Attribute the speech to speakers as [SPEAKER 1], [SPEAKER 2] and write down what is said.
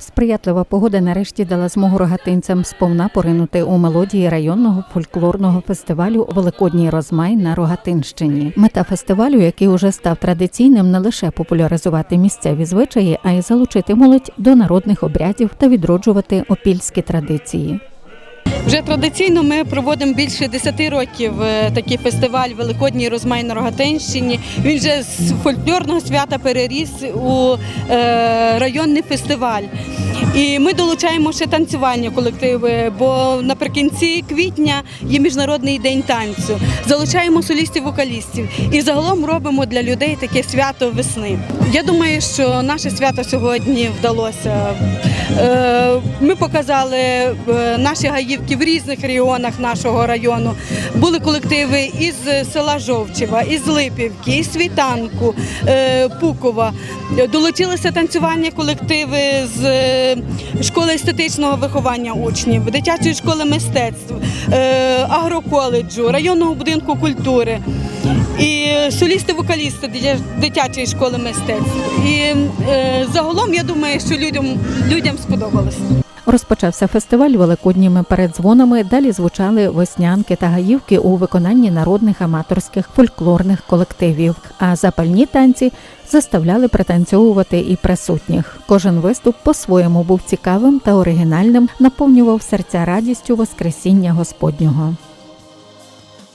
[SPEAKER 1] Сприятлива погода нарешті дала змогу рогатинцям сповна поринути у мелодії районного фольклорного фестивалю Великодній розмай на Рогатинщині. Мета фестивалю, який уже став традиційним, не лише популяризувати місцеві звичаї, а й залучити молодь до народних обрядів та відроджувати опільські традиції.
[SPEAKER 2] Вже традиційно ми проводимо більше 10 років е, такий фестиваль Великодній розмай на Рогатинщині. Він вже з фольклорного свята переріс у е, районний фестиваль. І ми долучаємо ще танцювальні колективи, бо наприкінці квітня є міжнародний день танцю. Залучаємо солістів-вокалістів і загалом робимо для людей таке свято весни. Я думаю, що наше свято сьогодні вдалося. Е, Ми показали е, наші гаївки в різних регіонах нашого району. Були колективи із села Жовчева, із Липівки, із Світанку, е, Пукова. Долучилися танцювальні колективи з е, школи естетичного виховання учнів, дитячої школи мистецтв, е, агроколеджу, районного будинку культури. І солісти-вокалісти дитя- дитячої школи мистецтв. І е, загалом я думаю, що людям, людям сподобалось.
[SPEAKER 1] Розпочався фестиваль великодніми передзвонами. Далі звучали веснянки та гаївки у виконанні народних аматорських фольклорних колективів. А запальні танці заставляли пританцьовувати і присутніх. Кожен виступ по-своєму був цікавим та оригінальним, наповнював серця радістю Воскресіння Господнього.